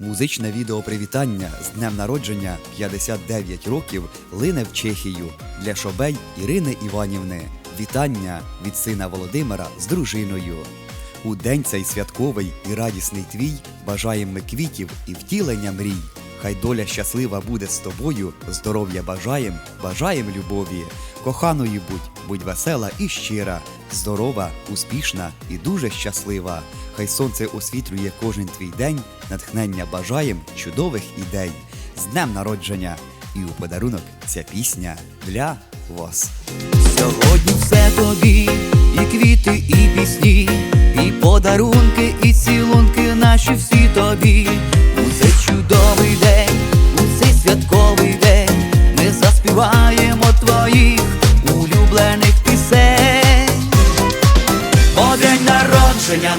Музичне відео привітання з днем народження 59 років лине в Чехію для Шобей Ірини Іванівни. Вітання від сина Володимира з дружиною. У день цей святковий і радісний твій бажаємо ми квітів і втілення мрій. Хай доля щаслива буде з тобою, здоров'я бажаєм, бажаєм любові. Коханою будь, будь весела і щира, здорова, успішна і дуже щаслива. Хай сонце освітлює кожен твій день, натхнення бажаєм чудових ідей. З днем народження! І у подарунок ця пісня для вас. Сьогодні все тобі, і квіти, і пісні, і подарунки, і цілунки наші всі тобі.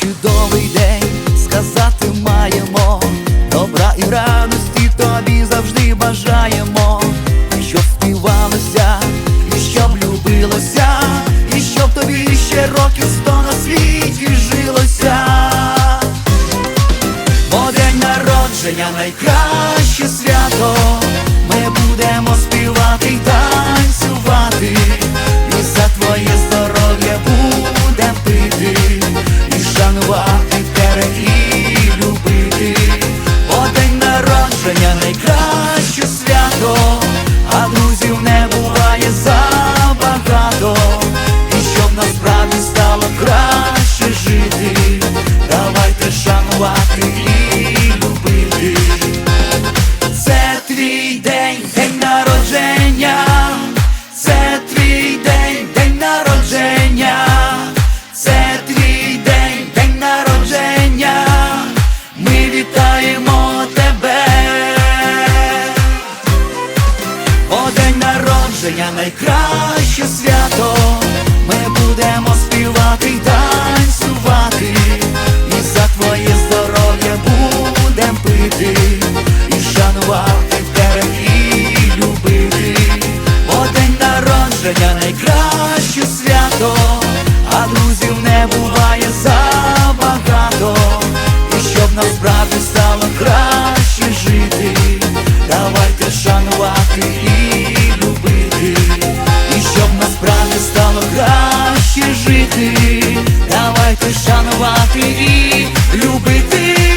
чудовий день сказати маємо добра і радості тобі завжди бажаємо, І щоб співалося, і щоб любилося, і щоб тобі ще років сто на світі жилося. Бо день народження найкраще свято. Ми будемо співати й народження найкраще свято. Ми будемо співати танцювати, і за твоє здоров'я будем пити, і шанувати тебе і любити. О день народження найкраще свято, а друзів не буває забагато. Давайте шанувати і любити.